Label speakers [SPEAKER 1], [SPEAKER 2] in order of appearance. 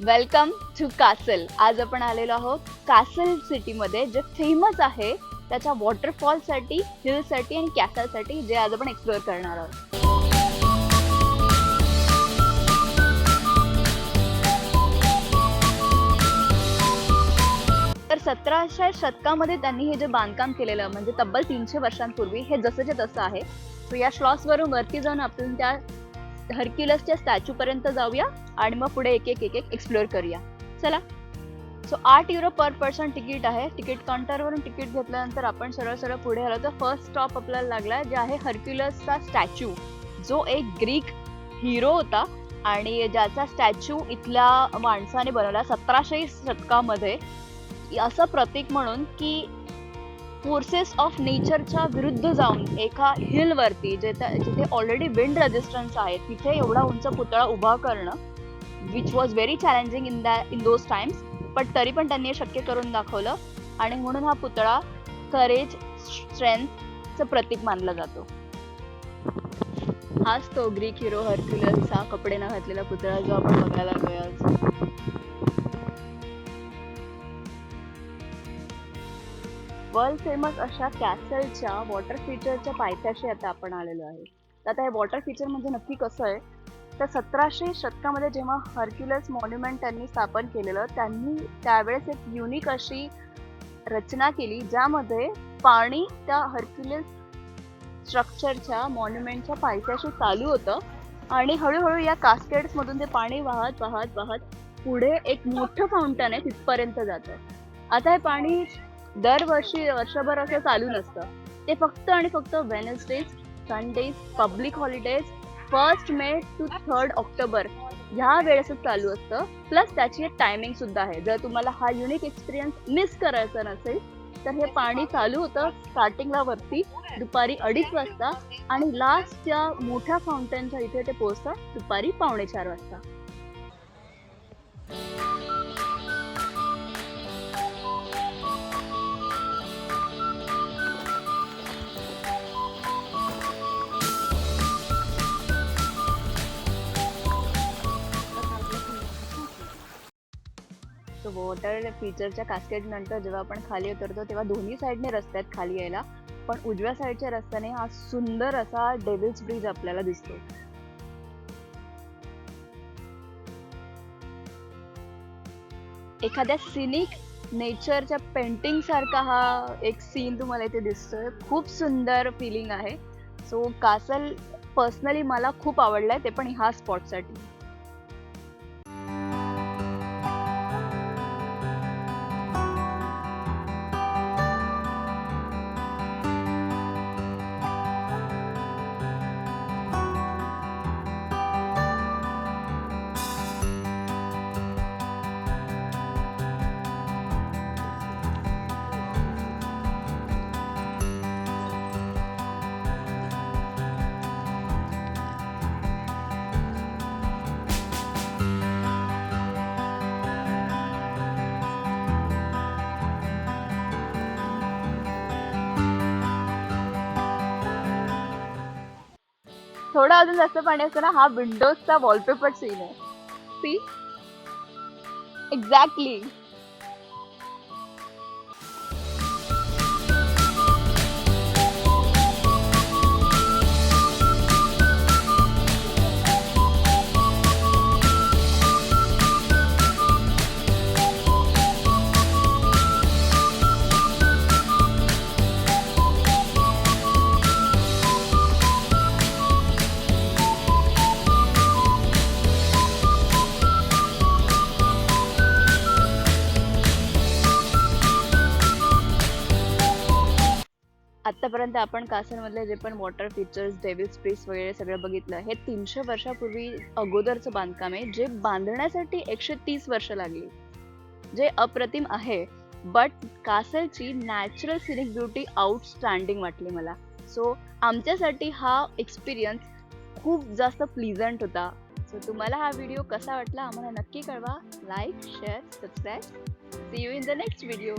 [SPEAKER 1] Welcome to castle आज आपण आलेलो आहोत कासल सिटीमध्ये जे फेमस आहे त्याच्या वॉटरफॉलसाठी हिलसाठी आणि कॅसलसाठी जे आज आपण एक्सप्लोअर करणार आहोत. तर सतराशे शतकामध्ये त्यांनी हे जे बांधकाम केलेलं म्हणजे तब्बल तीनशे वर्षांपूर्वी हे जसंच्या तसं आहे. सो या श्लॉसवरून वरती जाऊन आपण त्या हर्क्युलसच्या स्टॅच्यू पर्यंत जाऊया आणि मग पुढे एक एक एक एक एक्सप्लोअर करूया. चला. सो आठ युरो पर पर्सन तिकीट आहे. तिकीट काउंटरवरून तिकीट घेतल्यानंतर आपण सरळ सरळ पुढे आलो तर फर्स्ट स्टॉप आपल्याला लागला जे आहे हर्क्युलसचा स्टॅच्यू जो एक ग्रीक हिरो होता आणि ज्याचा स्टॅच्यू इथल्या माणसाने बनवला सतराशे शतकामध्ये. असं प्रतीक म्हणून की फोर्सेस ऑफ नेचरच्या विरुद्ध जाऊन एका हिलवरती जे जिथे ऑलरेडी विंड रेजिस्टन्स आहे तिथे एवढा उंच पुतळा उभा करणं which was very challenging in the in those times पण तरी पण त्यांनी हे शक्य करून दाखवलं आणि म्हणून हा पुतळा करेज स्ट्रेंथचं प्रतीक मानला जातो. हाच तो ग्रीक हिरो हरक्युलसचा कपडे न घातलेला पुतळा जो आपण बघायला गेलो आज. वर्ल्ड फेमस अशा कॅसलच्या वॉटर फीचरच्या पायथ्याशी आता आपण आलेलो आहे. तर आता हे वॉटर फीचर म्हणजे नक्की कसं आहे? तर सतराशे शतकामध्ये जेव्हा हर्क्युलस मॉन्युमेंट त्यांनी स्थापन केलेलं त्यांनी त्यावेळेस एक युनिक अशी रचना केली ज्यामध्ये पाणी त्या हर्क्युलस स्ट्रक्चरच्या मॉन्युमेंटच्या पायथ्याशी चालू होतं आणि हळूहळू या कास्केड्स मधून ते पाणी वाहत वाहत वाहत पुढे एक मोठं फाउंटन आहे तिथपर्यंत जातं. आता हे पाणी दरवर्षी वर्षभर असं चालू नसतं. ते फक्त आणि फक्त Wednesdays Sundays public holidays first May to third October ह्या वेळेसच चालू असतं. प्लस त्याची एक टायमिंग सुद्धा आहे. जर तुम्हाला हा युनिक एक्सपिरियन्स मिस करायचा नसेल तर हे पाणी चालू होतं स्टार्टिंगला वरती दुपारी अडीच वाजता आणि लास्टच्या मोठ्या फाउंटेनच्या इथे ते पोहोचतात दुपारी पावणे चार वाजता. तो वॉटर फीचरच्या कास्केट नंतर जेव्हा आपण खाली उतरतो तेव्हा दोन्ही साईडने रस्ते आहेत खाली यायला. पण उजव्या साईडच्या रस्त्याने हा सुंदर असा डेव्हिल्स ब्रिज आपल्याला दिसतो. एखाद्या सिनिक नेचरच्या पेंटिंग सारखा हा एक सीन तुम्हाला इथे दिसतोय. खूप सुंदर फिलिंग आहे. सो कासल पर्सनली मला खूप आवडलाय ते पण ह्या स्पॉटसाठी थोडं अजून जास्त पाणी असतं ना हा विंडोजचा वॉलपेपर सीन आहे. सी एक्झॅक्टली आतापर्यंत आपण कासनमधले जे पण वॉटर फीचर्स डेव्हिल स्पेस वगैरे सगळं बघितलं हे तीनशे वर्षापूर्वी अगोदरचं बांधकाम आहे जे बांधण्यासाठी एकशे तीस वर्ष लागली. जे अप्रतिम आहे बट कासलची नॅचरल सिनिक ब्युटी आउटस्टँडिंग वाटली मला. सो आमच्यासाठी हा एक्सपिरियन्स खूप जास्त प्लिझंट होता. सो तुम्हाला हा व्हिडिओ कसा वाटला आम्हाला नक्की कळवा. Like share subscribe see you in the next video